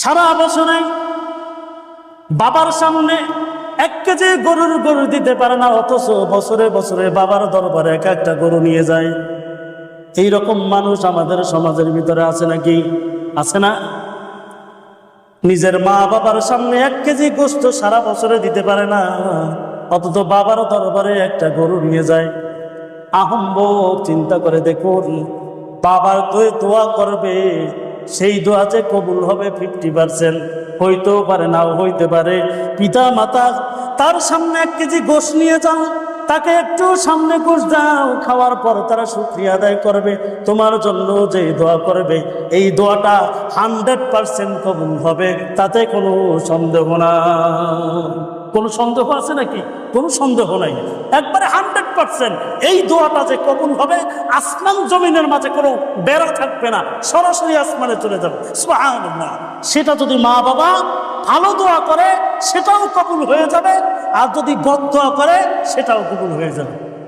সারা বছরে বাবার সামনে এক কেজি গরুর গরু দিতে পারে না, অথচ বছরে বছরে বাবার দরবারে এক একটা গরু নিয়ে যায়। এই রকম মানুষ আমাদের সমাজের ভিতরে আছে নাকি? আছে না? নিজের মা বাবার সামনে এক কেজি গোস্ত সারা বছরে দিতে পারে না, অথচ বাবার দরবারে একটা গরু নিয়ে যায়। আহম্ব চিন্তা করে দেখুন, বাবার তো দোয়া করবে। সেই দোয়া যে কবুল হবে ফিফটি পার্সেন্ট হইতেও পারে, নাও হইতে পারে। পিতা মাতা তার সামনে এক কেজি গোশ নিয়ে যাও, তাকে একটু সামনে গোশ দাও, খাওয়ার পর তারা শুক্রিয়া আদায় করবে। তোমার জন্য যে দোয়া করবে, এই দোয়াটা হান্ড্রেড পার্সেন্ট কবুল হবে, তাতে কোনো সন্দেহ না কোনো সন্দেহ আছে নাকি? কোনো সন্দেহ নাই। একবারে হান্ড্রেড পার্সেন্ট এই দোয়াটা যে কবুল হবে, আসমান জমিনের মাঝে কোনো বেড়া থাকবে না, সরাসরি আসমানে চলে যাবে। সেটা যদি মা বাবা ভালো দোয়া করে, সেটাও কবুল হয়ে যাবে, আর যদি গদ দোয়া করে, সেটাও কবুল হয়ে যাবে।